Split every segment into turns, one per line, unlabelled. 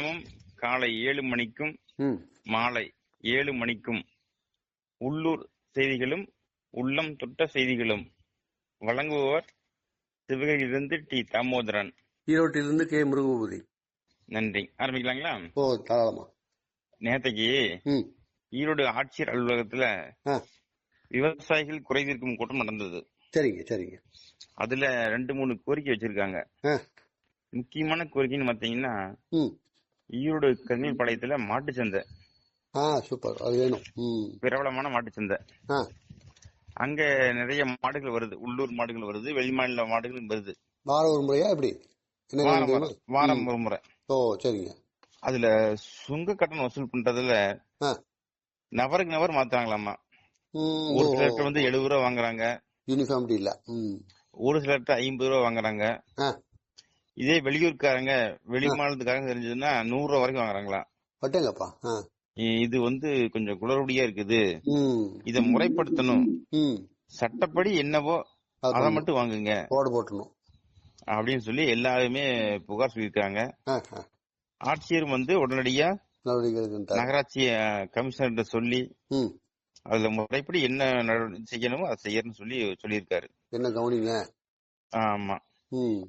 தினமும் காலை ஏழு மணிக்கும்
ம்.
மாலை ஏழு மணிக்கும் உள்ளூர் செய்திகளும் உள்ளம் தொட்ட செய்திகளும் வழங்குபவர் சிவகையிலிருந்து டி தாமோதரன்.
ஈரோட்டிலிருந்து கே முருகபூதி
நன்றி. ஆரம்பிக்கலாங்களா?
ஓ தாராளமா.
நேத்தைக்கு ஈரோடு ஆட்சியர் அலுவலகத்துல விவசாயிகள் குறை தீர்க்கும் கூட்டம் நடந்தது.
சரிங்க சரிங்க.
அதுல ரெண்டு மூணு கோரிக்கை வச்சிருக்காங்க. முக்கியமான கோரிக்கைன்னு பாத்தீங்கன்னா ஈரோடு கண்ணீர் பாளையத்துல மாட்டு சந்தை.
சூப்பர். அது வேணும்.
பிரபலமான மாட்டு சந்தை. அங்க நிறைய மாடுகள் வருது. உள்ளூர் மாடுகள் வருது. வெளிமாநில மாடுகளும் வருது.
வாரம் ஒரு முறையா எப்படி?
வாரம் ஒரு முறை.
ஓ சரிங்க.
அதுல சுங்க கட்டணம் வசூல் பண்றதுல நபருக்கு நபர் மாத்துறாங்களாமா? ஒரு சிலர்கிட்ட வந்து எழுபது ரூபா வாங்குறாங்க.
யூனிஃபார்மிட்டி இல்ல
ஒரு சிலர்கிட்ட ஐம்பது ரூபா வாங்குறாங்க. இதே வெளியூர்காரங்க வெளி மாநிலத்துக்காரங்க தெரிஞ்சதுன்னா நூறு ரூபா வரைக்கும் வாங்குறாங்களா.
பட்டேங்கப்பா
இது வந்து கொஞ்சம் குளறுபடியா இருக்குது. இத முறைப்படுத்தணும். சட்டப்படி என்னவோ
அது.
மட்டும் வாங்குங்க.
போர்டு போட்டணும்.
அப்படின்னு சொல்லி எல்லாருமே புகார் சொல்லியிருக்காங்க.
ஆ ஆ.
ஆட்சியர் வந்து உடனடியா. நகராட்சி கமிஷனர்கிட்ட சொல்லி அதுல முறைப்படி என்ன நடவடிக்கை செய்யணுமோ அதை செய்யணும்னு சொல்லி சொல்லியிருக்காரு.
என்ன கவனிங்க
ஆமா.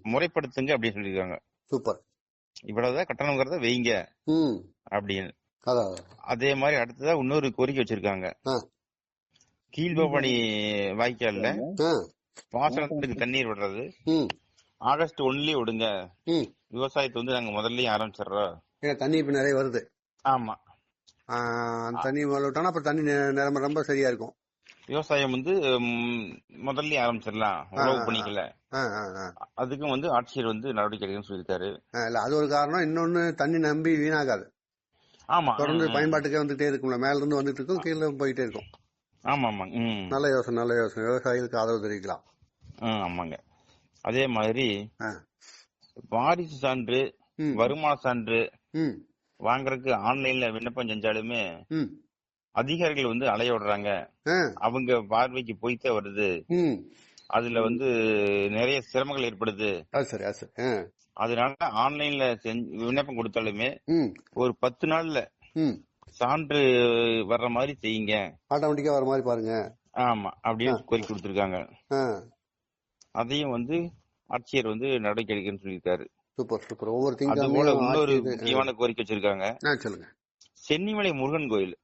முறைப்படுத்துங்க அப்படின்னு சொல்லியிருக்காங்க.
சூப்பர்.
இவ்வளவுதான் கட்டணங்கிறத வைங்க.
ம்.
அப்படின்னு. அதே மாதிரி அடுத்ததா இன்னொரு கோரிக்கை வச்சிருக்காங்க. கீழ்பவானி வாய்க்கால்ல பாசனத்துக்கு தண்ணீர் விடுறது.
ம்.
ஆகஸ்ட் ஒன்லயே விடுங்க.
ம்.
விவசாயத்தை வந்து நாங்க முதல்லயே ஆரம்பிச்சிடுறோம்.
ஏன்னா தண்ணி இப்ப நிறைய வருது.
ஆமா.
தண்ணி விட்டோம்னா அப்ப தண்ணி நிரம்ப ரொம்ப சரியா இருக்கும்.
விவசாயம் வந்து ம், முதல்லயே ஆரம்பிச்சிடலாம். உழவு
ஆ
அதுக்கும் வந்து ஆட்சியர் வந்து நடவடிக்கை எடுக்கணும்னு சொல்லியிருக்காரு.
இல்ல அது ஒரு காரணம். இன்னொன்னு தண்ணி நம்பி வீணாகாது.
ஆமா.
தொடர்ந்து பயன்பாட்டுக்கே வந்துட்டே இருக்கும்ல. மேல இருந்து வந்துட்டு இருக்கும் கீழே போயிட்டே இருக்கும்.
ஆமா ஆமா ம்.
நல்ல யோசனை நல்ல யோசனை. விவசாயிகளுக்கு ஆதரவு தெரிவிக்கலாம்.
ஆமாங்க. அதே மாதிரி. வாரிசு சான்று வருமான சான்று வாங்குறதுக்கு ஆன்லைன்ல விண்ணப்பம் செஞ்சாலுமே அதிகாரிகள் வந்து அலைய விடுறாங்க. அவங்க பார்வைக்கு போய்த்தே வருது. அதுல வந்து நிறைய சிரமங்கள் ஏற்படுது. அதனால ஆன்லைன்ல விண்ணப்பம் கொடுத்தாலுமே ஒரு பத்து நாள்ல சான்று வர்ற மாதிரி செய்யுங்க.
ஆட்டோமேட்டிக்கா வர மாதிரி பாருங்க.
ஆமா அப்படின்னு கோரிக்கை கொடுத்திருக்காங்க. அதையும் வந்து ஆட்சியர் வந்து நடவடிக்கை எடுக்கணும்னு சொல்லியிருக்காரு.
Super super. ஒவ்வொரு திங்கக்கிழமையும்
இன்னொரு. முக்கியமான கோரிக்கை வச்சிருக்காங்க.
சொல்லுங்க.
சென்னிமலை முருகன் கோயில்.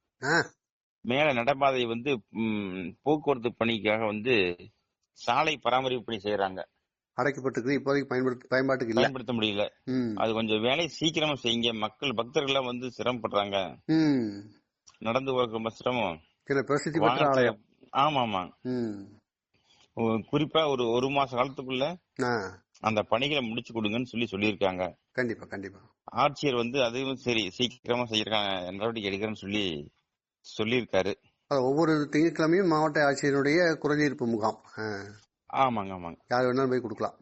மேல நடப்பாதை வந்து போக்குவரத்து பணிக்காக வந்து சாலை பராமரிப்பு பணி செய்யறாங்க
அடைக்கப்பட்டிருக்கு இப்போதைக்கு பயன்படுத்த பயன்பாட்டுக்கு இல்ல.
பயன்படுத்த முடியல. அது கொஞ்சம் வேலையை சீக்கிரமா செய்யுங்க. மக்கள் பக்தர்கள் எல்லாம் வந்து சிரமப்படுறாங்க. நடந்து போறதுக்கு ரொம்ப சிரமம்.
சில பிரசித்தி பெற்ற
வாகனத்துல-
ஆலயம்.
ஆமா ஆமா குறிப்பா ஒரு ஒரு மாச காலத்துக்குள்ள அந்த பணிகளை முடிச்சு கொடுங்கன்னு சொல்லி சொல்லியிருக்காங்க.
கண்டிப்பா கண்டிப்பா.
ஆட்சியர் வந்து அதுவும் சரி சீக்கிரமா செய்யறாங்க நடவடிக்கை எடுக்கிறேன்னு சொல்லி சொல்லியிருக்காரு.
ஒவ்வொரு திங்கட்கிழமையும் மாவட்ட ஆட்சியருடைய குறைதீர்ப்பு முகாம்.
ஆமாங்க ஆமாங்க.
யார் வேணாலும் போய் கொடுக்கலாம்.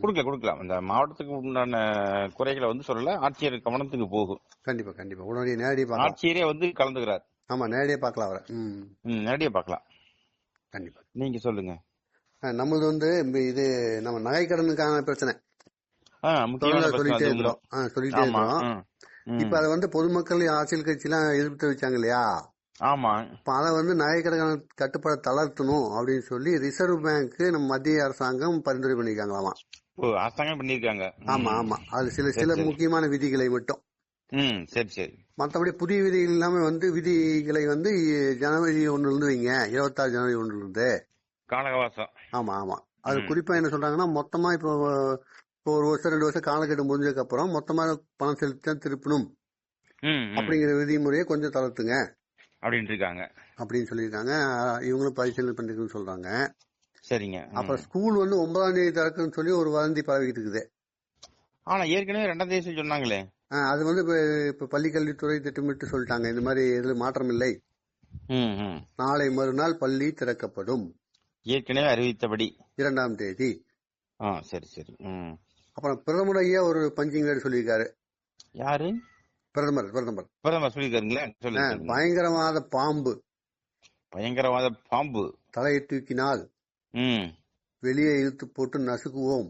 கொடுக்கலாம் கொடுக்கலாம். இந்த மாவட்டத்துக்கு உண்டான குறைகளை வந்து சொல்லல ஆட்சியர் கவனத்துக்கு போகும்.
கண்டிப்பா கண்டிப்பா. உடனடியாக நேரடியாக
ஆட்சியரே வந்து கலந்துக்கிறார்.
ஆமா நேரடியாக பார்க்கலாம் அவரை. ம்.
ம், நேரடியா பார்க்கலாம்.
கண்டிப்பா.
நீங்க சொல்லுங்க.
நம்மளது வந்து இது நம்ம நகைக்கடனுக்கான பிரச்சனை. சொல்லிட்டே இருக்கிறோம். சொல்லிட்டே. இப்ப அதை வந்து பொதுமக்கள் அரசியல் கட்சியெல்லாம் எதிர்ப்பு தெரிவிச்சாங்க இல்லையா?
ஆமா.
இப்ப அதை வந்து நகைக்கடன் கட்டுப்பாடை தளர்த்தணும் அப்படின்னு சொல்லி ரிசர்வ் பேங்க் நம்ம மத்திய அரசாங்கம் பரிந்துரை பண்ணிருக்காங்களாமா.
ஓ அரசாங்கம் பண்ணிருக்காங்க.
ஆமா ஆமா. அது சில சில. முக்கியமான விதிகளை மட்டும்.
சரி சரி.
மற்றபடி புதிய விதிகள் இல்லாம வந்து விதிகளை வந்து ஜனவரி ஒண்ணுல இருந்து வைங்க. இருபத்தாறு ஜனவரி ஒண்ணுல இருந்து
காலகவாசம்.
ஆமா ஆமா. அது. குறிப்பா என்ன சொல்றாங்கன்னா மொத்தமா இப்போ ஒரு வருஷம் ரெண்டு வருஷம் காலக்கெடு முடிஞ்சதுக்கு அப்புறம் மொத்தமா பணம் செலுத்தி தான் திருப்பணும். அப்படிங்கிற விதிமுறையை கொஞ்சம் தளர்த்துங்க.
அப்படின்னு இருக்காங்க.
அப்படின்னு சொல்லியிருக்காங்க. இவங்களும் பரிசீலனை பண்ணிருக்குன்னு சொல்றாங்க.
சரிங்க. ம்.
அப்புறம் ஸ்கூல் வந்து ஒன்பதாம் தேதி திறக்குன்னு சொல்லி ஒரு வதந்தி பரவிக்கிட்டு இருக்குது.
ஆனா ஏற்கனவே ரெண்டாம் தேதி சொன்னாங்களே.
அது வந்து இப்ப பள்ளிக்கல்வித்துறை திட்டமிட்டு சொல்லிட்டாங்க. இந்த மாதிரி இதுல மாற்றம் இல்லை. நாளை மறுநாள் பள்ளி திறக்கப்படும்.
ஏற்கனவே அறிவித்தபடி.
இரண்டாம் தேதி.
ஆ சரி சரி.
அப்புறம் பிரதமர் ஐயா ஒரு பஞ்சிங் வேர்டு சொல்லியிருக்காரு.
யாரு?
பிரதமர் பிரதமர்.
பிரதமர் சொல்லிருக்காருங்களா
ஆ,
சொல்லுங்க. சொல்லுங்க.
பயங்கரவாத பாம்பு.
பயங்கரவாத பாம்பு.
தலையை தூக்கினால்
ம்.
வெளியே இழுத்து போட்டு நசுக்குவோம்.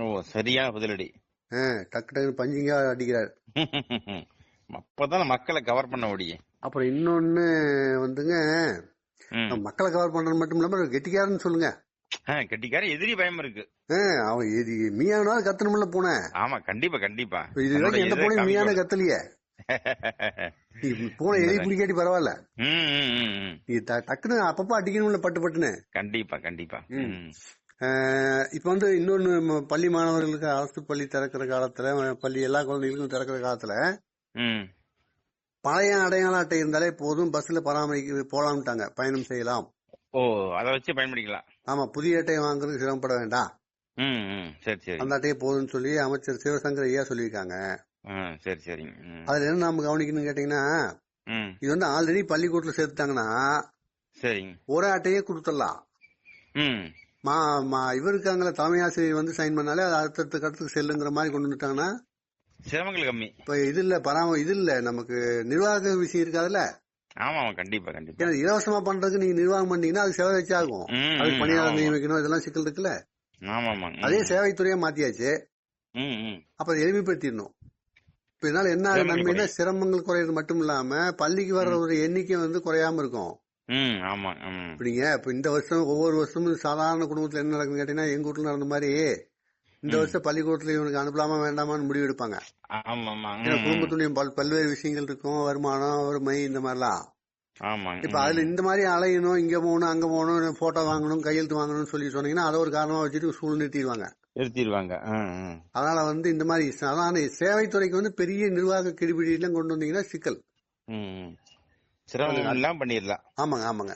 ஓ சரியான பதிலடி.
டக்கு டக்குன்னு பஞ்சிங்கா அடிக்கிறார்.
அப்பதான் மக்களை கவர் பண்ண முடியும்.
அப்புறம் இன்னொன்னு வந்துங்க மக்களை கவர் பண்றது மட்டும் இல்லாம கெட்டிக்காரன்னு சொல்லுங்க.
கெட்டிக்கார எதிரி பயம் இருக்கு.
அவன் மீயானாலும் கத்தணும்ல பூனை.
ஆமா கண்டிப்பா கண்டிப்பா.
இது வரைக்கும் எந்த
இதை
மீயான. கத்தலையே. பூனை எலி பிடிக்காட்டி பரவாயில்ல.
ம், ம், ம், ம்.
நீ ட- டக்குன்னு அப்பப்ப அடிக்கணும்ல பட்டு பட்டுன்னு.
கண்டிப்பா கண்டிப்பா.
இப்ப வந்து இன்னொன்னு பள்ளி மாணவர்களுக்கு அரசு பள்ளி திறக்கிற காலத்துல பள்ளி எல்லா குழந்தைகளுக்கும் திறக்கிற காலத்துல. பழைய அடையாள அட்டை இருந்தாலே போதும் பஸ்ல பராமரிக்க போலாம்ட்டாங்க பயணம் செய்யலாம்.
ஓ அத வச்சு பயன்படுத்திக்கலாம்.
ஆமா புதிய அட்டை வாங்குறதுக்கு சிரமப்பட வேண்டாம்.
ம். சரி சரி.
அந்த அட்டையே போதும்னு சொல்லி அமைச்சர் சிவசங்கர் ஐயா சொல்லியிருக்காங்க.
சரி சரிங்க ம்.
அதுல என்ன நம்ம கவனிக்கணும்னு கேட்டீங்கன்னா. இது வந்து ஆல்ரெடி பள்ளிக்கூடத்துல சேர்த்துட்டாங்கன்னா
சரிங்க
ஒரே அட்டையே கொடுத்துடலாம்.
மா.
மா இவர் இருக்காங்களே தலைமை ஆசிரியர் வந்து சைன் பண்ணாலே அது அடுத்தடுத்த கட்டத்துக்கு செல்லுங்கிற மாதிரி கொண்டு வந்துட்டாங்கன்னா
சிரமங்கள் கம்மி.
இப்ப இது இல்ல பராம இது இல்ல நமக்கு நிர்வாக விஷயம் இருக்காதுல்ல.
ஆமா கண்டிப்பா கண்டிப்பா.
இலவசமா பண்றதுக்கு நீங்க நிர்வாகம் பண்ணீங்கன்னா அது சேவை வச்சு ஆகும். அதுக்கு பணியாளர். நியமிக்கணும் இதெல்லாம் சிக்கல் இருக்குல்ல. அதே சேவைத்துறையா மாத்தியாச்சு. அப்ப எளிமைப்படுத்திடணும். இப்ப இதனால என்ன நன்மைன்னா சிரமங்கள் குறையிறது மட்டும் இல்லாம பள்ளிக்கு வர்ற ஒரு எண்ணிக்கை வந்து குறையாம இருக்கும். இப்படிங்க இப்ப இந்த வருஷம் ஒவ்வொரு வருஷமும் சாதாரண குடும்பத்துல என்ன நடக்குன்னு கேட்டீங்கன்னா எங்க வீட்டுல நடந்த மாதிரி இந்த. வருஷம் பள்ளிக்கூடத்துல இவனுக்கு அனுப்பலாமா வேண்டாமான்னு முடிவு எடுப்பாங்க குடும்பத்துடைய பல் பல்வேறு விஷயங்கள் இருக்கும் வருமானம் வறுமை இந்த மாதிரிலாம். இப்ப அதுல இந்த மாதிரி அலையணும் இங்க போகணும் அங்க போகணும் போட்டோ வாங்கணும் கையெழுத்து வாங்கணும்னு சொல்லி சொன்னீங்கன்னா அதை ஒரு காரணமா வச்சுட்டு சூழ் நிறுத்திடுவாங்க.
நிறுத்திடுவாங்க.
அதனால வந்து இந்த மாதிரி சாதாரண சேவைத்துறைக்கு வந்து பெரிய நிர்வாக கிடிபிடி எல்லாம் கொண்டு வந்தீங்கன்னா சிக்கல்.
சிரமம் எல்லாம் பண்ணிடலாம்.
ஆமாங்க ஆமாங்க.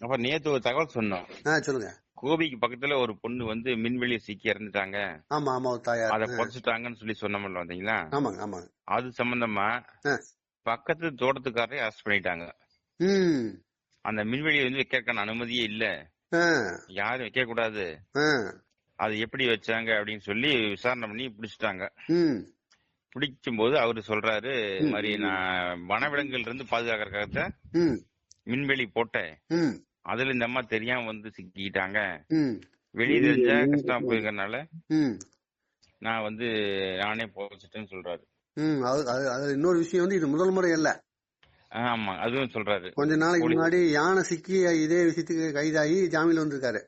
அப்ப நேத்து ஒரு தகவல் சொன்னோம்.
சொல்லுங்க.
கோபிக்கு பக்கத்துல ஒரு பொண்ணு வந்து மின்வெளி சிக்கி இறந்துட்டாங்க.
ஆமா ஆமா தாயார்.
அத புதைச்சிட்டாங்கன்னு சொல்லி சொன்னோம்ல வந்தீங்களா
ஆமாங்க ஆமாங்க.
அது சம்பந்தமா. பக்கத்து தோட்டத்துக்காரரை அரெஸ்ட் பண்ணிட்டாங்க. அந்த மின்வெளியை வந்து வைக்கிறதுக்கான அனுமதியே இல்ல. யாரும் வைக்க கூடாது அது எப்படி வச்சாங்க அப்படின்னு சொல்லி விசாரணை பண்ணி பிடிச்சிட்டாங்க. பிடிக்கும் போது அவரு சொல்றாரு மாதிரி நான் வனவிலங்குல இருந்து பாதுகாக்கறதுக்காக
ம்.
மின்வெளி போட்டேன். அதுல இந்த அம்மா தெரியாம வந்து சிக்கிட்டாங்க
ம்.
வெளியே தெரிஞ்சா கஷ்டமா போயிருக்கறனால
ம்.
நான் வந்து நானே போச்சுட்டேன்னு சொல்றாரு.
அது இன்னொரு விஷயம் வந்து இது முதல் முறை அல்ல
ஆமா அதுவும் சொல்றாரு.
கொஞ்ச நாளைக்கு. முன்னாடி யானை சிக்கி இதே விஷயத்துக்கு கைதாகி ஜாமீன்ல வந்திருக்காரு.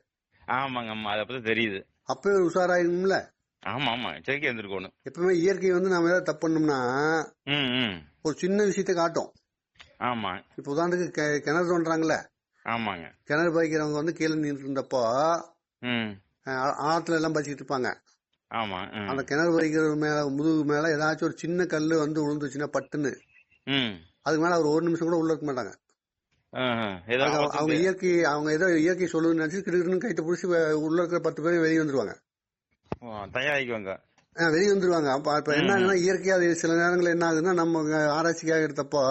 ஆமாங்க ஆமா அதை பத்தி தெரியுது.
அப்பவே உஷாராயிருக்கும்ல
ஆமா ஆமா எச்சரிக்கை இருந்திருக்கணும்.
எப்பவுமே இயற்கை வந்து நாம ஏதாவது தப்பு பண்ணோம்னா ஒரு சின்ன விஷயத்த காட்டும்.
ஆமா.
இப்ப உதாரணத்துக்கு கிணறு தோன்றாங்கல்ல
ஆமாங்க.
கிணறு பாய்க்கிறவங்க வந்து கீழே நின்று இருந்தப்போ ஆழத்துல எல்லாம் பச்சிட்டு இருப்பாங்க.
ஆமா.
அந்த கிணறு பாய்க்கிறது மேல முதுகு மேல ஏதாச்சும் ஒரு சின்ன கல்லு வந்து விழுந்துச்சுன்னா பட்டுன்னு அதுக்கு மேல அவர் ஒரு நிமிஷம் கூட உள்ள இருக்க மாட்டாங்க. அவங்க- இயற்கை அவங்க ஏதோ இயற்கை சொல்லுதுன்னு நினைச்சு கிடுக்கிட்டு கைட்டு பிடிச்சி உள்ள இருக்கிற பத்து பேர் வெளியே வந்துருவாங்க.
தயாரிக்குவாங்க
வெளியே வந்துருவாங்க. அப்ப என்ன ஆகுதுன்னா இயற்கையா சில நேரங்கள்ல என்ன ஆகுதுன்னா நம்ம ஆராய்ச்சிக்காக எடுத்தப்போ.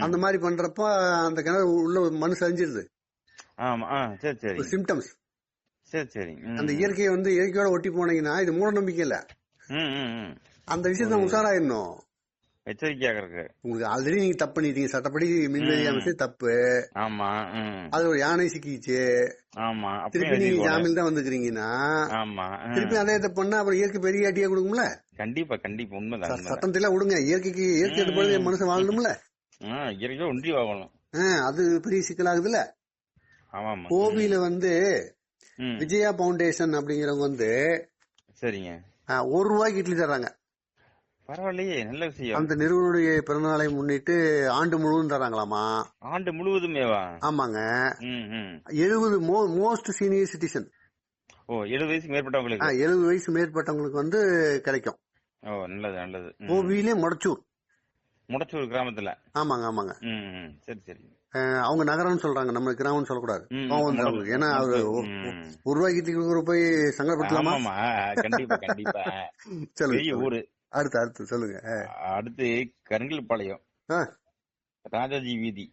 அந்த மாதிரி பண்றப்போ அந்த கிணறு உள்ள மனு சரிஞ்சிருது. சிம்டம்ஸ்
சரி சரி.
அந்த இயற்கையை வந்து இயற்கையோட ஒட்டி போனீங்கன்னா இது மூட நம்பிக்கை இல்ல. அந்த விஷயத்த உஷாராயிடணும்
எச்சரிக்கையாக இருக்கு
உங்களுக்கு ஆல்ரெடி நீங்க தப்பு பண்ணிட்டீங்க. சட்டப்படி மின்வெளி. அமைச்சு தப்பு.
ஆமா
அது ஒரு யானை சிக்கிச்சு.
ஆமா
திருப்பி நீங்க. ஜாமீன் தான் வந்துக்கிறீங்கன்னா
ஆமா.
திருப்பி அதே இதை பண்ணா அப்புறம் இயற்கை பெரிய அடியா கொடுக்கும்ல?
கண்டிப்பா கண்டிப்பா. உண்மைதான்
சட்டத்துல விடுங்க இயற்கைக்கு இயற்கை
ம்.
மனுஷன் வாழணும்ல? அது பெரிய சிக்கலாகுதுல்ல? கோபியில வந்து. விஜயா பவுண்டேஷன் அப்படிங்கிறவங்க வந்து
சரிங்க.
ஒரு ரூபாய்க்கு இட்லி தர்றாங்க.
பரவாயில்லையே நல்ல விஷயம்.
அந்த நிறுவனுடைய பிறந்தநாளை முன்னிட்டு ஆண்டு முழுவதும் தராங்களாமா
ஆண்டு முழுவதுமேவா?
ஆமாங்க. எழுபது மோஸ்ட் சீனியர் சிட்டிசன்
ஓ எழுபது வயசுக்கு மேற்பட்டவங்களுக்கு?
எழுபது வயசு மேற்பட்டவங்களுக்கு வந்து கிடைக்கும்.
ஓ நல்லது நல்லது.
கோவிலே முடச்சூர்.
முடச்சூர் கிராமத்துல.
ஆமாங்க ஆமாங்க.
சரி சரி.
அவங்க நகரம்னு சொல்றாங்க நம்ம கிராமம்னு சொல்லக்கூடாது. ஏன்னா அவரு கொடுக்குற போய் சங்கடப்படலாமா
ஆமாமா கண்டிப்பா கண்டிப்பா.
சொல்லுங்க.
ஊரு.
அடுத்து அடுத்து சொல்லுங்க.
அடுத்து கருங்கல்பாளையம். ராஜாஜி வீதி.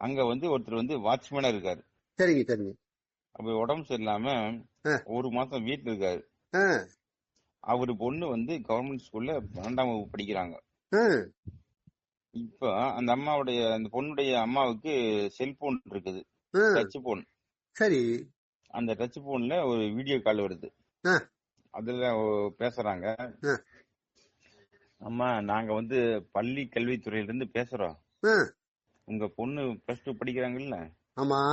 அங்க வந்து ஒருத்தர் வந்து வாட்ச்மேனா இருக்காரு.
சரிங்க சரிங்க.
அப்ப உடம்பு சரியில்லாம. ஒரு மாசம் வீட்டுல இருக்காரு. அவரு பொண்ணு வந்து கவர்மெண்ட் ஸ்கூல்ல பன்னெண்டாம் வகுப்பு படிக்கிறாங்க. இப்ப அந்த அம்மாவுடைய அந்த பொண்ணுடைய அம்மாவுக்கு செல்போன் இருக்குது. டச் போன்
சரி.
அந்த டச் போன்ல ஒரு வீடியோ கால் வருது. அதுல பேசுறாங்க. அம்மா நாங்க வந்து பள்ளி கல்வித்துறையில இருந்து பேசுறோம் உங்க பொண்ணு பிளஸ் டூ படிக்கிறாங்கல்ல?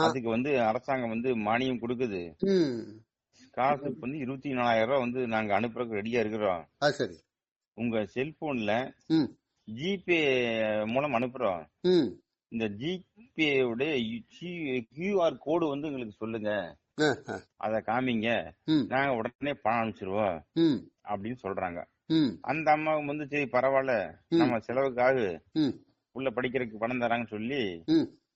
அதுக்கு வந்து அரசாங்கம் வந்து மானியம் கொடுக்குது. காசுக்கு வந்து இருபத்தி நாலாயிரம் ரூபாய் வந்து நாங்க அனுப்புறதுக்கு ரெடியா இருக்கிறோம். உங்க செல்போன்ல ஜிபே மூலம் அனுப்புறோம். இந்த ஜிபே உடைய கியூஆர் கோடு வந்து எங்களுக்கு சொல்லுங்க. அத காமிங்க. நாங்க உடனே பணம் அனுப்பிச்சிருவோம். அப்படின்னு சொல்றாங்க. அந்த அம்மாவும் வந்து சரி பரவாயில்ல. நம்ம செலவுக்காக உள்ள படிக்கிறதுக்கு பணம் தராங்கன்னு சொல்லி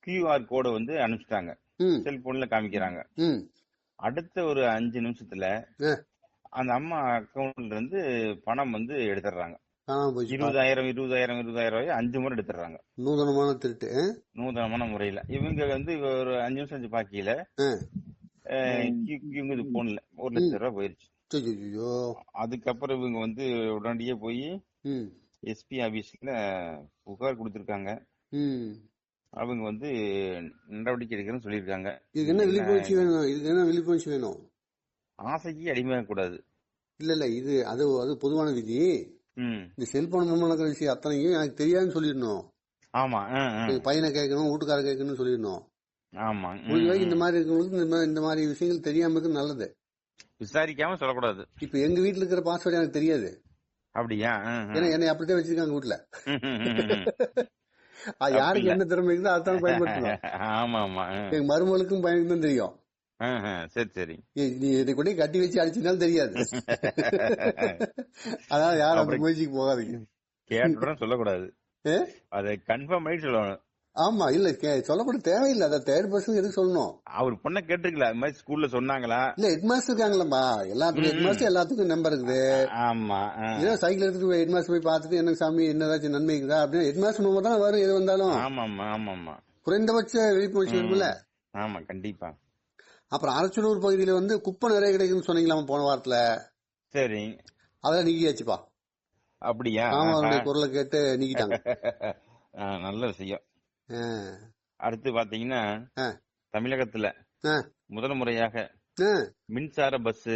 கியூஆர் கோடை வந்து அனுப்பிச்சிட்டாங்க. செல்போன்ல காமிக்கிறாங்க. அடுத்த ஒரு அஞ்சு நிமிஷத்துல. அந்த அம்மா அக்கவுண்ட்ல இருந்து பணம் வந்து எடுத்துடுறாங்க. இருபதாயிரம் இருபதாயிரம் இருபதாயிரம் ரூபாய் அஞ்சு முறை எடுத்துடுறாங்க.
நூதனமான திருட்டு?
நூதனமான முறையில. இவங்க வந்து ஒரு அஞ்சு நிமிஷம் அஞ்சு பாக்கியில. இவங்க போன்ல ஒரு லட்சம் ரூபாய் போயிருச்சு. அதுக்கப்புறம் இவங்க வந்து உடனடியே போய் எஸ்பி ஆபீஸ்ல புகார் கொடுத்திருக்காங்க. அவங்க வந்து நடவடிக்கை எடுக்கிறேன்னு சொல்லியிருக்காங்க.
இதுக்கு என்ன? விழிப்புணர்ச்சி வேணும்? இதுக்கு என்ன விழிப்புணர்ச்சி வேணும்?
ஆசைக்கு அடிமையாக கூடாது.
இல்ல இல்ல இது அது அது பொதுவான விதி. இந்த செல்போன் மூலமா நடக்கிற விஷயம் அத்தனையும் எனக்கு தெரியாதுன்னு சொல்லிடணும்.
ஆமா
பையனை கேட்கணும் வீட்டுக்கார கேட்கணும்னு சொல்லிடணும்.
ஆமா
இந்த. மாதிரி இருக்கவங்களுக்கு இந்த மாதிரி இந்த மாதிரி விஷயங்கள் தெரியாம இருக்கு நல்லது.
விசாரிக்காம சொல்லக்கூடாது.
இப்ப எங்க வீட்டுல இருக்கிற பாஸ்வேர்டு எனக்கு தெரியாது.
அப்படியா.
ஏன்னா என்னை அப்படித்தான் வச்சிருக்காங்க வீட்டுல யாருக்கு. என்ன திறமை இருக்குதோ அதான் பயன்படுத்தணும்.
ஆமா ஆமா.
எங்க மருமகளுக்கும் பையனுக்கு தான் தெரியும்.
சரி சரி.
நீ இதை கொண்டு போய் கட்டி வச்சு அடிச்சினாலும் தெரியாது. அதான் யாரும் அந்த
அப்புறம்
முயற்சிக்கு போகாதீங்க.
கேட்டுடன் சொல்லக்கூடாது? அதை கன்ஃபார்ம் பண்ணி சொல்லணும்.
ஆமா இல்ல சொல்லப்பட தேவையில்லை. அதை தேர்ட் பர்சன் எதுக்கு சொல்லணும்?
அவர் பொண்ணை கேட்டிருக்கல அது மாதிரி ஸ்கூல்ல சொன்னாங்களா?
இல்ல ஹெட் மாஸ்டர் இருக்காங்களா எல்லாத்துக்கும் ஹெட் மாஸ்டர் எல்லாத்துக்கும் நம்பர் இருக்குது.
ஆமா.
ஏதோ சைக்கிள் எடுத்துட்டு ஹெட் மாஸ்டர் போய் பார்த்துட்டு என்ன சாமி என்னதாச்சும் நன்மை இருக்குதா? அப்படின்னு ஹெட் மாஸ்டர் மூலமா தான் வரும் எது வந்தாலும்.
ஆமா ஆமா ஆமா
குறைந்தபட்ச விழிப்புணர்ச்சி இருக்குல்ல
ஆமா கண்டிப்பா.
அப்புறம் அரச்சலூர் பகுதியில வந்து குப்பை நிறைய கிடைக்குன்னு சொன்னீங்களாமா போன வாரத்துல?
சரி.
அதெல்லாம் நீக்கியாச்சுப்பா.
அப்படியா.
அவருடைய குரலை கேட்டு நீக்கிட்டாங்க.
நல்ல விஷயம். அடுத்து பாத்தீங்கன்னா. தமிழகத்துல. முதல் முறையாக மின்சார பஸ்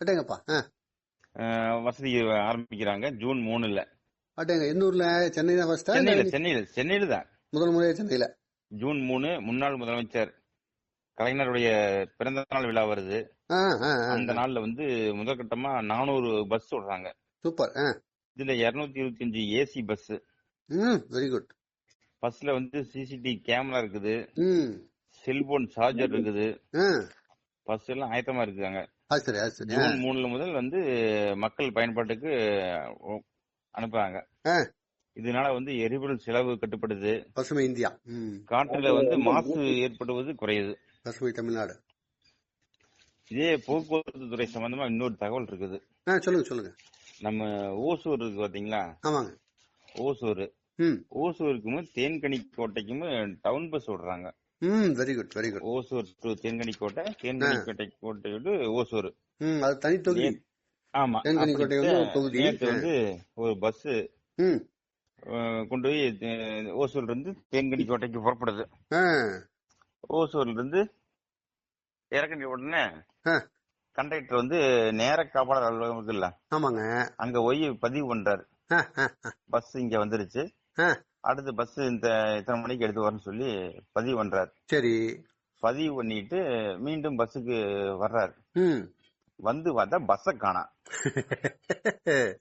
அட்டேங்கப்பா ஆ,
வசதி ஆரம்பிக்கிறாங்க ஜூன் மூணுல.
அட்டேங்க எந்த ஊர்ல? சென்னை தான்
சென்னையில சென்னையில சென்னையில தான்.
முதல் முறையா சென்னையில?
ஜூன் மூணு முன்னாள் முதலமைச்சர் கலைஞருடைய பிறந்த நாள் விழா வருது. அந்த நாள்ல வந்து முதற்கட்டமா நானூறு பஸ் விடுறாங்க
சூப்பர்.
இதுல இருநூத்தி இருபத்தி அஞ்சு ஏசி பஸ்.
Very good.
பஸ்ல வந்து சிசிடிவி கேமரா இருக்குது. செல்போன் சார்ஜர் இருக்குது. பஸ் எல்லாம் ஆயத்தமா இருக்காங்க. ஜூன் மூணுல முதல் வந்து மக்கள் பயன்பாட்டுக்கு அனுப்புறாங்க. இதனால வந்து எரிபொருள் செலவு கட்டுப்படுது.
பசுமை இந்தியா
காற்றுல வந்து மாசு ஏற்படுவது குறையுது.
பசுமை தமிழ்நாடு.
இதே போக்குவரத்து துறை சம்பந்தமா இன்னொரு தகவல் இருக்குது.
சொல்லுங்க சொல்லுங்க.
நம்ம ஓசூர் இருக்கு பாத்தீங்களா?
ஆமாங்க.
ஓசூர். ஓசூருக்கும் தேன்கனி கோட்டைக்கும் டவுன் பஸ் விடுறாங்க
ம் very good very good
Hosur to Thenkani Kottai Thenkani Denkanikottai கோட்டை விட்டு ஓசூர்.
ம் அது தனி தொகுதி.
ஆமா
தேன்கனி கோட்டை வந்து தொகுதி.
வந்து ஒரு பஸ்
ம்.
கொண்டு போய் ஓசூர்ல இருந்து தேன்கனி கோட்டைக்கு புறப்படுது. ஓசூர்ல இருந்து இறக்கின உடனே. கண்டக்டர் வந்து நேர காப்பாளர் அலுவலகம் இருக்குல்ல?
ஆமாங்க.
அங்க போய் பதிவு பண்றாரு. பஸ் இங்க வந்துருச்சு. அடுத்து பஸ் இந்த இத்தனை மணிக்கு எடுத்து வரேன்னு சொல்லி பதிவு பண்றாரு.
சரி.
பதிவு பண்ணிட்டு மீண்டும் பஸ்ஸுக்கு வர்றாரு. வந்து பார்த்தா பஸ்ஸ காணா.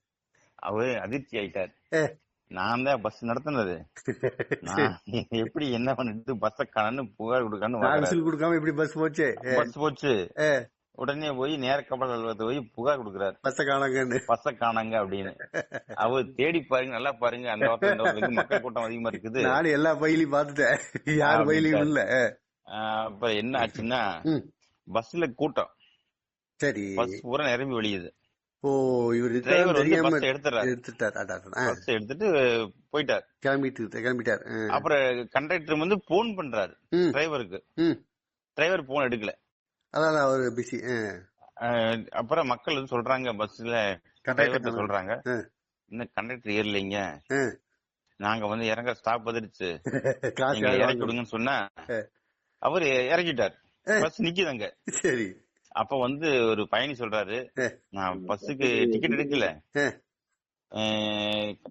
அவரு அதிர்ச்சி ஆயிட்டார். நான் தான் பஸ் நடத்துனது. எப்படி என்ன பண்ணிட்டு பஸ்ஸ காணன்னு புகார்.
விசில் கொடுக்காம எப்படி பஸ் போச்சு?
பஸ் போச்சு. உடனே போய் நேர கப்பல் அலுவலகத்தை போய் புகார் கொடுக்குறாரு.
பஸ்ஸ காணாங்கன்னு.
பஸ்ஸ காணாங்க அப்படின்னு. அவர் தேடி பாருங்க நல்லா பாருங்க அந்த பக்கம் மக்கள் கூட்டம் அதிகமா இருக்குது.
நானும் எல்லா பயிலையும் பார்த்துட்டேன். யார் பயிலையும் இல்ல.
அப்ப என்ன ஆச்சுன்னா. பஸ்ல கூட்டம்.
சரி.
பஸ் பூரா நிரம்பி வழியுது.
ஓ இவர் தெரியாம எடுத்துட்டார்.
எடுத்துட்டு போயிட்டார்.
கிளம்பிட்டு கிளம்பிட்டார்.
அப்புறம் கண்டக்டர் வந்து போன் பண்றாரு டிரைவருக்கு. டிரைவர் போன் எடுக்கல.
அதான் அவர் பிஸி
அப்புறம் மக்கள் வந்து சொல்றாங்க பஸ்ல டிரைவர்கிட்ட சொல்றாங்க. இன்னும் கண்டக்டர் ஏறலைங்க. நாங்க வந்து இறங்க ஸ்டாப் நீங்க இறக்கி. விடுங்கன்னு சொன்னா. அவரு இறக்கிட்டார். பஸ் நிக்குது அங்க.
சரி.
அப்ப வந்து ஒரு பயணி சொல்றாரு. நான் பஸ்ஸுக்கு டிக்கெட் எடுக்கல
ஏ.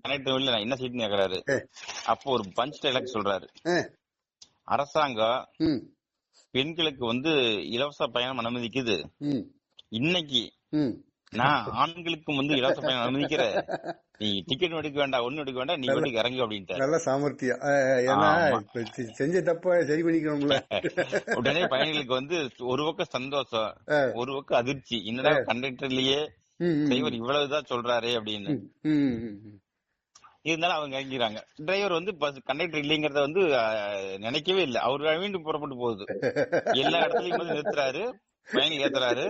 கனெக்ட் இல்ல நான் என்ன சீட்னு கேக்குறாரு. அப்போ ஒரு பஞ்ச் டைலாக் சொல்றாரு. அரசாங்கம் பெண்களுக்கு வந்து இலவச பயணம் அனுமதிக்குது இன்னைக்கு நான் ஆண்களுக்கும் வந்து இலவச பயணம் அனுமதிக்கிற நீ டிக்கெட் எடுக்க வேண்டாம் ஒண்ணும் எடுக்க வேண்டாம் நீ வீட்டுக்கு இறங்கு அப்படின்ட்டு.
நல்ல சாமர்த்தியம். ஏன்னா செஞ்ச தப்ப சரி பண்ணிக்கணும்ல
உடனே பயணிகளுக்கு வந்து ஒரு பக்கம் சந்தோஷம் ஒரு பக்கம் அதிர்ச்சி. என்னடா கண்டக்டர்லயே டிரைவர் இவ்வளவுதான் சொல்றாரு அப்படின்னு. இருந்தாலும் அவங்க இறங்கிறாங்க டிரைவர் வந்து பஸ் கண்டக்டர் இல்லைங்கறத வந்து நினைக்கவே இல்லை. அவர் மீண்டும் புறப்பட்டு போகுது. எல்லா இடத்துலயும் வந்து நிறுத்துறாரு பயணி ஏத்துறாரு.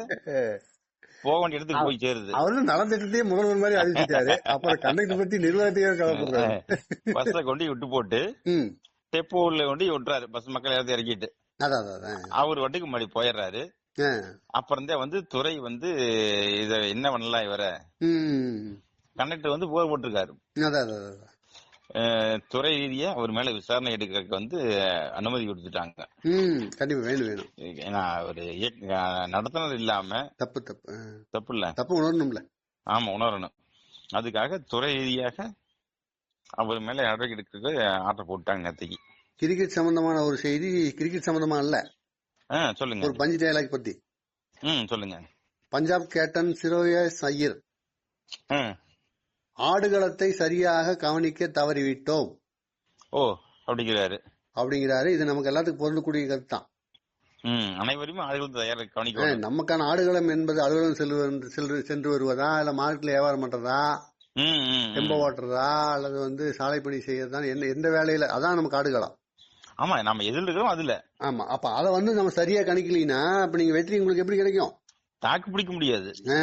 போக வேண்டிய இடத்துக்கு போய் சேருது.
அவரும் நலத்திட்டத்தையே முதல்வர் மாதிரி அறிவிச்சிட்டாரு அப்புறம் கண்டக்டர் பத்தி நிர்வாகத்தையே கலப்புறாரு
பஸ்ஸ கொண்டு விட்டு போட்டு
ம்.
டெப்போல கொண்டு விட்டுறாரு. பஸ் மக்கள் எல்லாத்தையும் இறக்கிட்டு. அவர் வட்டுக்கு முன்னாடி போயிடுறாரு. அப்புறம் வந்து துறை வந்து இத என்ன பண்ணலாம் இவர? கண்டக்டர் வந்து போர் போட்டிருக்காரு. துறை ரீதியா அவர் மேல விசாரணை எடுக்கிறதுக்கு வந்து அனுமதி கொடுத்துட்டாங்க.
கண்டிப்பா வேணும் வேணும்.
ஏன்னா அஹ், நடத்துனர் இல்லாம
தப்பு தப்பு.
தப்பு இல்ல
தப்பு உணரணும்ல.
ஆமா உணரணும். அதுக்காக துறை ரீதியாக அவர் மேல நடவடிக்கை எடுக்கிறதுக்கு ஆர்டர் போட்டாங்க நேற்றுக்கு
கிரிக்கெட் சம்பந்தமான ஒரு செய்தி கிரிக்கெட் சம்பந்தமா இல்ல?
சொல்லுங்க.
ஒரு பஞ்சு டயலாக் பத்தி.
ம் சொல்லுங்க.
பஞ்சாப் கேப்டன் சிரோயஸ் ஐயர். ஆடுகளத்தை சரியாக கவனிக்க தவறிவிட்டோம்.
ஓ அப்படிங்கிறாரு.
அப்படிங்கிறாரு. இது நமக்கு எல்லாத்துக்கும் பொருந்தக்கூடிய கருத்து தான்.
ம் அனைவருமே ஆளுகளுக்கு தயார கவனிக்க
ஏன், நமக்கான ஆடுகளம் என்பது அலுவலகம் செல்வது சென்று சென்று வருவதா? இல்ல மார்க்கெட்ல வியாபாரம் பண்றதா. செம்ப ஓட்டுறதா? அல்லது வந்து சாலை பணி செய்யறதா? என்ன எந்த வேலையில? அதான் நமக்கு ஆடுகளம்.
ஆமா நம்ம எதில் இருக்கிறோம் அதுல.
ஆமா அப்ப அதை வந்து நம்ம சரியா கணிக்கலைன்னா அப்ப நீங்க வெற்றி உங்களுக்கு எப்படி கிடைக்கும்?
தாக்கு பிடிக்க முடியாது.
ஆ.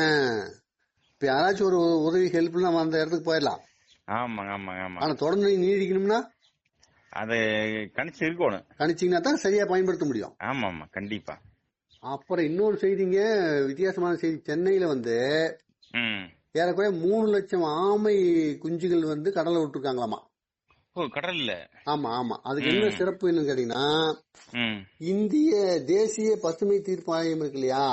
இப்ப யாராச்சும் ஒரு உதவி ஹெல்ப் நம்ம அந்த இடத்துக்கு போயிடலாம்.
ஆமாங்க ஆமாங்க ஆமா
ஆனா தொடர்ந்து நீடிக்கணும்னா?
அதை கணிச்சு இருக்கணும்.
கணிச்சீங்கன்னா தான் சரியா பயன்படுத்த முடியும்.
ஆமா ஆமா கண்டிப்பா.
அப்புறம் இன்னொரு செய்திங்க வித்தியாசமான செய்தி. சென்னையில வந்து ஏறக்குறைய மூணு லட்சம் ஆமை குஞ்சுகள் வந்து கடல்ல விட்டுருக்காங்களாமா?
ஓ கடல்ல
ஆமா ஆமா. அதுக்கு என்ன. சிறப்பு என்னன்னு கேட்டீங்கன்னா இந்திய தேசிய பசுமை தீர்ப்பாயம் இருக்கு இல்லையா?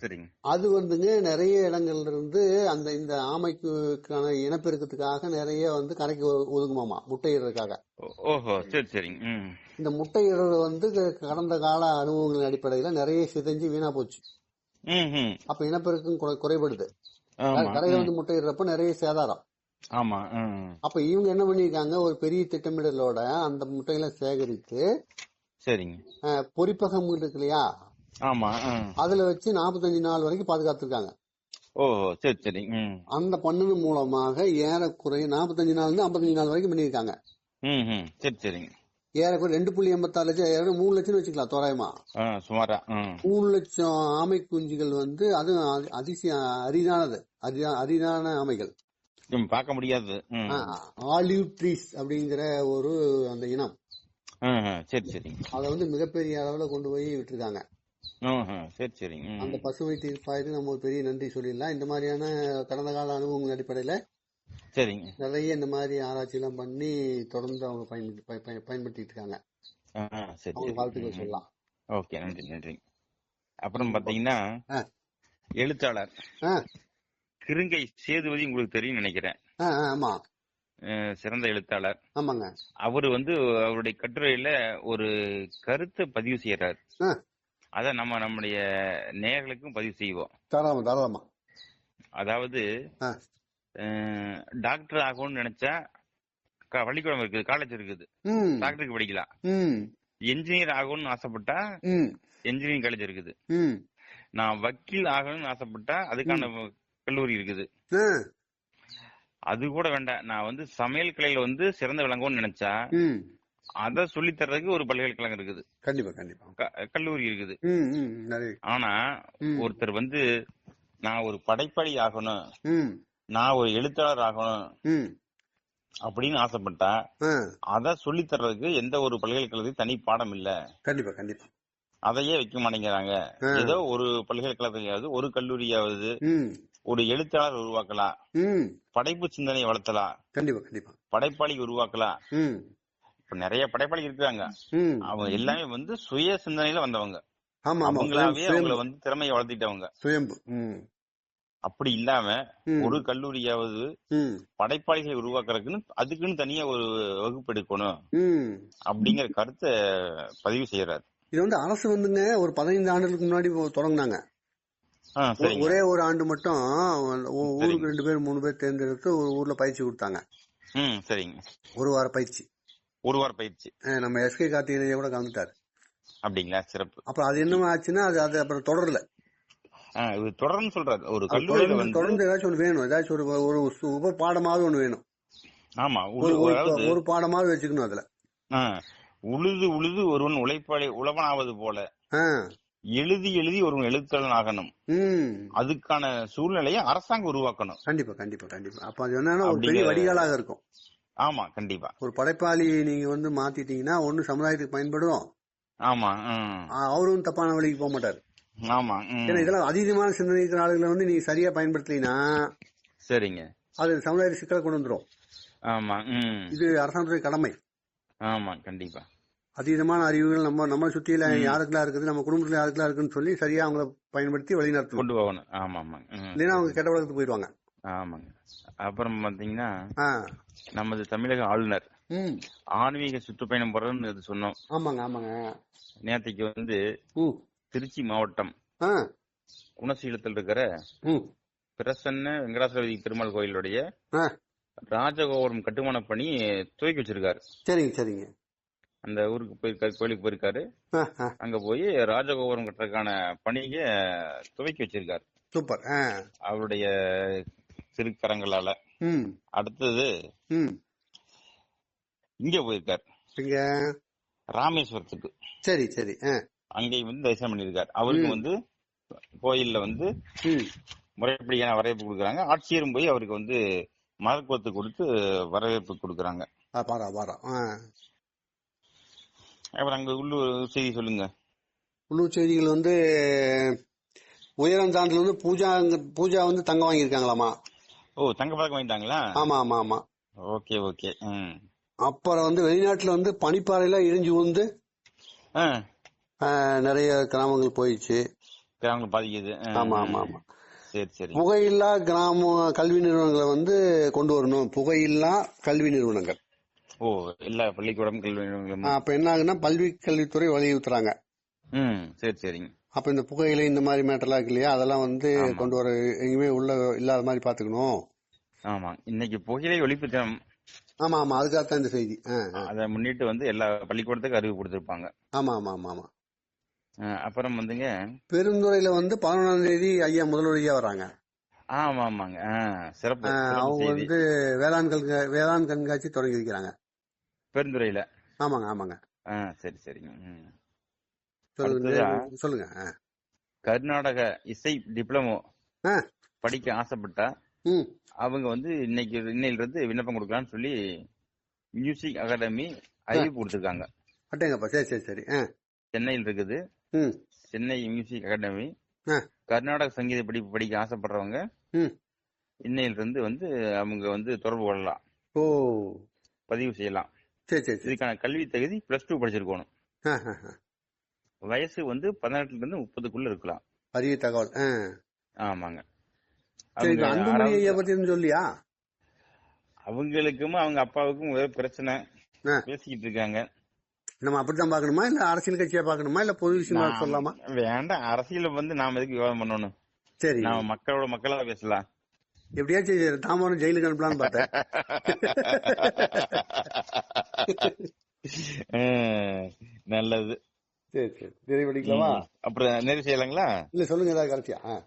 சரிங்க.
அது வந்துங்க நிறைய இடங்கள்ல இருந்து அந்த இந்த ஆமைக்கான இனப்பெருக்கத்துக்காக நிறைய வந்து கரைக்கு ஒதுங்குமாமா முட்டையிடுறதுக்காக
ஓஹோ சரி சரிங்க.
இந்த முட்டையிடுறது வந்து கடந்த கால அனுபவங்களின் அடிப்படையில நிறைய சிதைஞ்சு வீணா போச்சு. அப்ப இனப்பெருக்கம் குறை- குறைபடுது. கரையில. வந்து முட்டையிடுறப்ப நிறைய சேதாரம்.
ஆமா
அப்ப இவங்க என்ன பண்ணிருக்காங்க ஒரு பெரிய திட்டமிடலோட அந்த முட்டைகளை சேகரித்து
சரிங்க.
அஹ், பொரிப்பகம் இருக்கு இல்லையா
ஆமா
அதுல வச்சு நாற்பத்தஞ்சு நாள் வரைக்கும் பாதுகாத்துருக்காங்க.
ஓஹோ சரி சரி
அந்த பண்ணது மூலமாக ஏறக்குறைய நாற்பத்தஞ்சு நாள் இருந்து ஐம்பத்தஞ்சு நாள் வரைக்கும் பண்ணியிருக்காங்க.
சரி சரிங்க
ஏறக்குறைய ரெண்டு புள்ளி எண்பத்தாறு லட்சம் ஏறக்குறைய மூணு லட்சம் வச்சுக்கலாம் தோராயமா.
சுமாரா
மூணு லட்சம் ஆமை குஞ்சுகள் வந்து அதுவும் அதி- அதிசய அரிதானது. அரிதா அரிதான ஆமைகள்.
பார்க்க முடியாது
ஆலிவ் ட்ரீஸ் அப்படிங்கிற ஒரு அந்த இனம்.
சரி சரிங்க
அதை வந்து மிகப்பெரிய அளவுல கொண்டு போய் விட்டுருக்காங்க.
சரி சரிங்க.
அந்த பசுமை தீர்ப்பாயத்துக்கு நம்ம ஒரு பெரிய நன்றி சொல்லிடலாம். இந்த மாதிரியான கடந்த கால அனுபவங்கள் அடிப்படையில
சரிங்க.
நிறைய இந்த மாதிரி ஆராய்ச்சி எல்லாம் பண்ணி தொடர்ந்து அவங்க பயன்படுத்தி பய- பய- பயன்படுத்திட்டு இருக்காங்க. அவங்க வாழ்த்துக்கள் சொல்லலாம்.
ஓகே நன்றி நன்றி. அப்புறம் பாத்தீங்கன்னா. எழுத்தாளர். கிருங்கை சேதுபதி உங்களுக்கு தெரியும் நினைக்கிறேன்.
ஆமா.
சிறந்த எழுத்தாளர்.
ஆமாங்க.
அவரு வந்து அவருடைய கட்டுரையில ஒரு கருத்தை பதிவு செய்யறாரு. அத நம்ம நம்முடைய நேயர்களுக்கும் பதிவு செய்வோம்.
தாராளமா தாராளமா.
அதாவது டாக்டர் ஆகணும்னு நினைச்சா பள்ளிக்கூடம் இருக்குது காலேஜ் இருக்குது. டாக்டருக்கு படிக்கலாம். என்ஜினியர் ஆகணும்னு ஆசைப்பட்டா என்ஜினியரிங் காலேஜ் இருக்குது. நான் வக்கீல் ஆகணும்னு ஆசைப்பட்டா அதுக்கான கல்லூரி இருக்குது. அது கூட வேண்டாம். நான் வந்து சமையல் கலையில வந்து சிறந்து விளங்கும்னு நினைச்சா அத சொல்லி தர்றதுக்கு ஒரு பல்கலைக்கழகம் இருக்குது.
கண்டிப்பா கண்டிப்பா.
கல்லூரி இருக்குது. ஆனா. ஒருத்தர் வந்து நான் ஒரு படைப்பாளி ஆகணும் நான் ஒரு எழுத்தாளர் ஆகணும் அப்படின்னு ஆசைப்பட்டா அத சொல்லி தர்றதுக்கு எந்த ஒரு பல்கலைக்கழகத்தையும் தனி பாடம் இல்ல.
கண்டிப்பா கண்டிப்பா.
அதையே வைக்க மாட்டேங்கிறாங்க. ஏதோ ஒரு பல்கலைக்கழகத்தையாவது ஒரு கல்லூரியாவது ஒரு எழுத்தாளர் உருவாக்கலாம். படைப்பு சிந்தனை வளர்த்தலாம்.
கண்டிப்பா கண்டிப்பா.
படைப்பாளி உருவாக்கலாம். நிறைய படைப்பாளி இருக்காங்க அவங்க எல்லாமே வந்து சுய சிந்தனையில வந்தவங்க. அவங்களாவே அவங்கள வந்து திறமையை வளர்த்திட்டவங்க.
சுயம்பு.
அப்படி இல்லாம. ஒரு கல்லூரியாவது படைப்பாளிகளை உருவாக்குறதுக்குன்னு அதுக்குன்னு தனியா ஒரு வகுப்பு எடுக்கணும். அப்படிங்கிற கருத்தை பதிவு செய்யறாரு
இது வந்து அரசு வந்துங்க ஒரு பதினைந்து ஆண்டுகளுக்கு முன்னாடி தொடங்குனாங்க. ஒரே ஒரு ஆண்டு மட்டும் ஊருக்கு. ரெண்டு பேர் மூணு பேர் தேர்ந்தெடுத்து ஒரு ஊர்ல பயிற்சி கொடுத்தாங்க.
சரிங்க.
ஒரு வார பயிற்சி.
ஒரு வார பயிற்சி.
நம்ம எஸ்கே கார்த்திகேய கூட கலந்துட்டாரு.
அப்படிங்களா? சிறப்பு.
அப்புறம் அது என்ன ஆச்சுன்னா அது அது அப்புறம் தொடரல.
இது தொடர்ந்து சொல்றாரு. ஒரு கல்லூரியில
தொடர்ந்து
வந்து
தொடர்ந்து ஏதாச்சும் ஒன்று வேணும். ஏதாச்சும் ஒரு ஒரு உப பாடமாவது ஒன்று வேணும்.
ஆமா
ஒரு பாடமாவது வச்சுக்கணும் அதுல.
உழுது உழுது ஒருவன் உழைப்பாளி உழவனாவது போல எழுதி எழுதி ஒருவன் எழுத்தாளன் ஆகணும். அதுக்கான சூழ்நிலையை அரசாங்கம் உருவாக்கணும்.
கண்டிப்பா கண்டிப்பா கண்டிப்பா. அப்ப அது என்னன்னா ஒரு பெரிய வடிகாலாக இருக்கும்.
ஆமா கண்டிப்பா.
ஒரு படைப்பாளி நீங்க வந்து மாத்திட்டீங்கன்னா ஒண்ணு சமுதாயத்துக்கு பயன்படும்.
ஆமா
அவரும் தப்பான வழிக்கு போக மாட்டாரு.
ஆமா.
ஏன்னா இதெல்லாம் அதீதமான சிந்தனை இருக்கிற ஆளுகளை வந்து நீங்க சரியா பயன்படுத்தலைன்னா
சரிங்க.
அது சமுதாய சிக்கலை கொண்டு வந்துரும்.
ஆமா
இது அரசாங்கத்துடைய கடமை.
ஆமா கண்டிப்பா.
அதீதமான அறிவுகள் நம்ம நம்ம சுத்தியில. யாருக்கெல்லாம் இருக்குது நம்ம குடும்பத்துல யாருக்கெல்லாம் இருக்குன்னு சொல்லி சரியா அவங்கள பயன்படுத்தி வழிநடத்தணும்.
கொண்டு போகணும். ஆமா ஆமா.
இல்லைன்னா அவங்க கெட்ட வழக்கத்துக்கு போயிடுவாங்க.
ஆமாங்க. அப்புறம் பாத்தீங்கன்னா
ஆ.
நமது தமிழக ஆளுநர்
ம்.
ஆன்மீக சுற்றுப்பயணம் போறதுன்னு இது சொன்னோம்.
ஆமாங்க ஆமாங்க.
நேத்தைக்கு வந்து
ம்
திருச்சி மாவட்டம்
ஆ.
குணசீலத்தில் இருக்கிற
ம்
பிரசன்ன வெங்கடாசலபதி பெருமாள் கோயிலுடைய
ஆ.
ராஜகோபுரம் கட்டுமான பணி துவக்கி வச்சிருக்காரு.
சரிங்க சரிங்க.
அந்த ஊருக்கு போயிருக்காரு கோயிலுக்கு போயிருக்காரு.
ஆ ஆ.
அங்க போய் ராஜகோபுரம் கட்டுறதுக்கான பணியை துவக்கி வச்சிருக்காரு.
சூப்பர் ஆ.
அவருடைய திருக்கரங்களால அடுத்தது இங்க போயிருக்காரு.
இங்க
ராமேஸ்வரத்துக்கு.
சரி சரி.
அங்கேயும் வந்து தரிசனம் பண்ணியிருக்காரு. அவருக்கு. வந்து கோயில்ல வந்து முறைப்படியான வரவேற்பு கொடுக்குறாங்க. ஆட்சியரும் போய் அவருக்கு வந்து மரக்கோத்து கொடுத்து வரவேற்பு கொடுக்குறாங்க. அப்புறம் அங்க உள்ளூர் செய்தி சொல்லுங்க.
உள்ளூர் செய்திகள் வந்து உயரம் தாண்டில் வந்து பூஜா பூஜா வந்து தங்கம் வாங்கியிருக்காங்களாமா?
ஓ தங்க பதக்கம் வாங்கிட்டாங்களா?
ஆமா ஆமா ஆமா.
Okay okay.
அப்புறம் வந்து வெளிநாட்டுல வந்து பனிப்பாறையெல்லாம் இடிஞ்சு வந்து
ஆ,
நிறைய கிராமங்கள் போயிடுச்சு.
கிராமங்கள் பாதிக்குது.
ஆமா ஆமா ஆமா.
சரி சரி.
புகையில்லா கிராம கல்வி நிறுவனங்களை வந்து கொண்டு வரணும். புகையில்லா கல்வி நிறுவனங்கள்.
ஓ எல்லா பள்ளிக்கூடம் கல்வி நிறுவனங்களும்.
ஆ, அப்ப என்ன ஆகுன்னா பல்வி கல்வித்துறை வலியுறுத்துறாங்க.
ம் சரி சரிங்க.
அப்ப இந்த புகையிலை இந்த மாதிரி மேட்டர்லாம் இருக்கு இல்லையா? அதெல்லாம் வந்து. கொண்டு வர எங்கேயுமே உள்ள இல்லாத மாதிரி பாத்துக்கணும்
ஆமா. இன்னைக்கு புகையிலை ஒழிப்பு தினம்
ஆமா ஆமா. அதுக்காகத்தான் இந்த செய்தி.
அதை முன்னிட்டு வந்து எல்லா பள்ளிக்கூடத்துக்கும் அறிவு கொடுத்திருப்பாங்க.
ஆமா ஆமா ஆமா ஆமா.
அப்புறம் வந்துங்க.
பெருந்துறையில வந்து பதினொன்றாம் தேதி ஐயா முதல்வர் ஐயா வராங்க.
ஆமா ஆமாங்க. சிறப்பு
அவங்க வந்து வேளாண் கண்கா வேளாண் கண்காட்சி தொடங்கி வைக்கிறாங்க.
பெருந்துறையில.
ஆமாங்க ஆமாங்க.
சரி சரிங்க.
சொல்லுங்க.
கர்நாடக இசை டிப்ளமோ. படிக்க ஆசைப்பட்டா அவங்க வந்து இன்னைக்கு இன்னையில இருந்து விண்ணப்பம் கொடுக்கலாம்னு சொல்லி மியூசிக் அகாடமி அறிவிப்பு கொடுத்திருக்காங்க.
அட்டேங்கப்பா. சரி சரி சரி.
சென்னையில் இருக்குது. Chennai music academy. கர்நாடக சங்கீத படிப்பு படிக்க ஆசைப்படுறவங்க இன்னையில இருந்து வந்து அவங்க வந்து தொடர்பு கொள்ளலாம்.
ஓ.
பதிவு செய்யலாம்.
சரி சரி
இதுக்கான கல்வி தகுதி பிளஸ் டூ படிச்சிருக்கணும். வயசு வந்து பதினெட்டுல இருந்து முப்பதுக்குள்ள இருக்கலாம்.
அரிய தகவல்.
ஆமாங்க.
சரி இப்ப
அவங்க
அன்புமணி
ஆறாவது-
ஐயா பத்தி எதுவும் சொல்லியா?
அவங்களுக்கும் அவங்க அப்பாவுக்கும் ஒரே பிரச்சனை. பேசிக்கிட்டு இருக்காங்க.
நம்ம அப்படித்தான் பாக்கணுமா இல்ல அரசியல் கட்சியா பாக்கணுமா இல்ல பொது விஷயமா சொல்லலாமா?
வேண்டாம். அரசியல வந்து நாம எதுக்கு விவாதம் பண்ணணும்?
சரி.
நாம மக்களோட மக்களா பேசலாம்.
எப்படியாச்சும் தாமரம் ஜெயிலுக்கு அனுப்பலாம்னு பார்த்தேன்.
நல்லது.
சரி சரி. நிறைவடிக்கலாமா.
அப்புறம் நிறைவு செய்யலாங்களா?
இல்ல சொல்லுங்க ஏதாவது கடைசியா.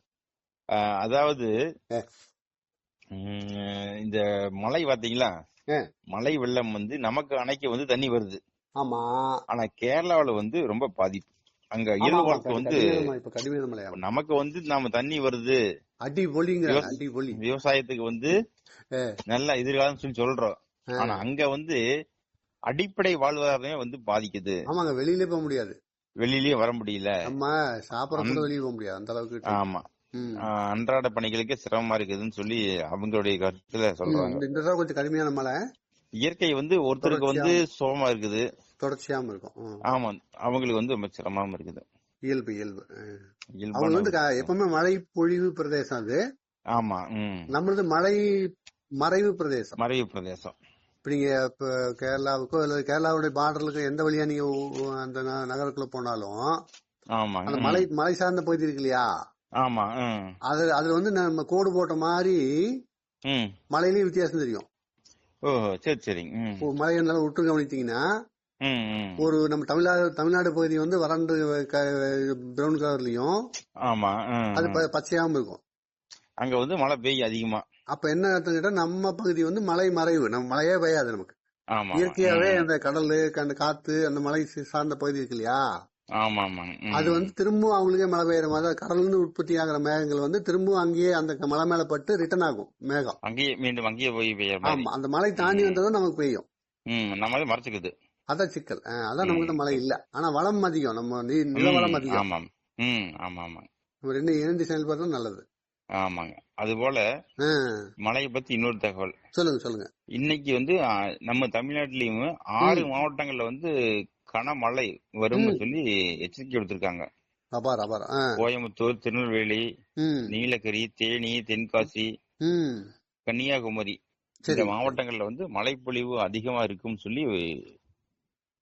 அதாவது இந்த மழை பாத்தீங்களா. மழை வெள்ளம் வந்து நமக்கு அணைக்க வந்து தண்ணி வருது.
ஆமா.
ஆனா கேரளாவுல வந்து ரொம்ப பாதிப்பு. அங்க இயல்பு வந்து. நமக்கு வந்து நாம தண்ணி வருது.
அடி
விவச-
அடி பொலி
விவசாயத்துக்கு வந்து. நல்ல எதிர்காலம் சொல்லி சொல்றோம். ஆனா அங்க வந்து அடிப்படை வாழ்வாதாரமே வந்து பாதிக்குது.
ஆமாங்க வெளியிலே போக முடியாது.
வெளியிலயே வர முடியல.
நம்ம சாப்பிடற கூட வெளியே போக முடியாது அந்த அளவுக்கு.
ஆமா. அன்றாட பணிகளுக்கே சிரமமா இருக்குதுன்னு சொல்லி அவங்களுடைய கருத்துல சொல்றாங்க.
இந்த- தடவை கொஞ்சம் கடுமையான மழை.
இயற்கை வந்து ஒருத்தருக்கு வந்து சோகமா இருக்குது.
தொடர்ச்சியாம இருக்கும்.
ஆமா அவங்களுக்கு வந்து ரொம்ப சிரமமா இருக்குது.
இயல்பு இயல்பு. அவங்க வந்து. எப்பவுமே மழை பொழிவு பிரதேசம் அது.
ஆமா
நம்மளது மழை மறைவு பிரதேசம்.
மறைவு பிரதேசம்.
இப்ப நீங்க இப்ப கேரளாவுக்கோ அல்லது கேரளாவுடைய பார்டருக்கு எந்த வழியா நீங்க அந்த ந- நகரத்துக்குள்ள போனாலும்
ஆமாங்க.
அந்த. மலை மலை சார்ந்த பகுதி இருக்கு இல்லையா?
ஆமா
அது அதுல வந்து நம்ம கோடு போட்ட மாதிரி மலையிலயும் வித்தியாசம் தெரியும்.
சரி சரிங்க ம்.
இப்போ மழை இருந்தாலும் விட்டு கவனித்தீங்கன்னா ஒரு நம்ம தமிழ்நாடு தமிழ்நாடு பகுதி வந்து வறண்டு பிரவுன் கலர்லயும்
ஆமா
அது பச்சையாவும் இருக்கும்.
அங்க வந்து மழை பெய்யும் அதிகமா.
அப்ப என்ன அர்த்தம் கேட்டா நம்ம பகுதி வந்து மலை மறைவு. நம்ம மழையே பெய்யாது நமக்கு.
ஆமா.
இயற்கையாவே. அந்த கடல் அந்த காத்து அந்த மலை சார்ந்த பகுதி இருக்கு இல்லையா?
ஆமா.
அது வந்து திரும்பவும் அவங்களுக்கே மழை பெய்யற மாதிரி கடல்ல உற்பத்தி ஆகிற மேகங்கள் வந்து திரும்பவும் அங்கேயே அந்த மலை மேல பட்டு ரிட்டர்ன் ஆகும் மேகம்.
அங்கேயே மீண்டும் அங்கேயே போய் பெய்யற மாதிரி.
ஆமா. அந்த மலை தாண்டி. வந்ததும் நமக்கு பெய்யும்.
நம்மளே மறைச்சுக்குது.
அதான் சிக்கல். அதான். நமக்கு மழை இல்ல. ஆனா வளம் அதிகம். நம்ம நீ- நிலவளம்
ம்,
அதிகம்.
ஆமா ஆமா
நம்ம ரெண்டு இணைந்து செயல்படுறது நல்லது.
ஆமாங்க. அது போல மழையை பத்தி இன்னொரு தகவல்.
சொல்லுங்க சொல்லுங்க.
இன்னைக்கு வந்து நம்ம தமிழ்நாட்டிலயும் ஆறு. மாவட்டங்கள்ல வந்து கனமழை வரும்னு
ம்.
சொல்லி எச்சரிக்கை விடுத்திருக்காங்க.
அபார் அபார்.
கோயம்புத்தூர் திருநெல்வேலி நீலகிரி தேனி தென்காசி கன்னியாகுமரி இந்த மாவட்டங்கள்ல வந்து மழைப்பொழிவு அதிகமா இருக்கும்னு சொல்லி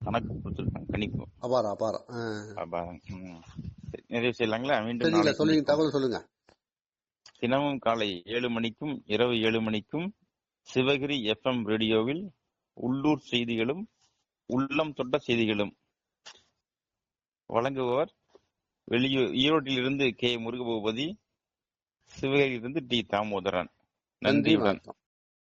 கணக்கு கொடுத்திருக்காங்க கணிப்பு.
அபார் அபார். அஹ்
அப்ப, ம். சரி, நிறைவு செய்யலாங்களா? மீண்டும்
சொல்லுங்க தகவல் சொல்லுங்க.
தினமும் காலை ஏழு மணிக்கும் இரவு ஏழு மணிக்கும் சிவகிரி எஃப்எம் ரேடியோவில் உள்ளூர் செய்திகளும் உள்ளம் தொட்ட செய்திகளும் வழங்குபவர் வெளியூர் ஈரோட்டிலிருந்து கே முருகபூபதி சிவகிரியிலிருந்து டி தாமோதரன்.
நன்றி வணக்கம்.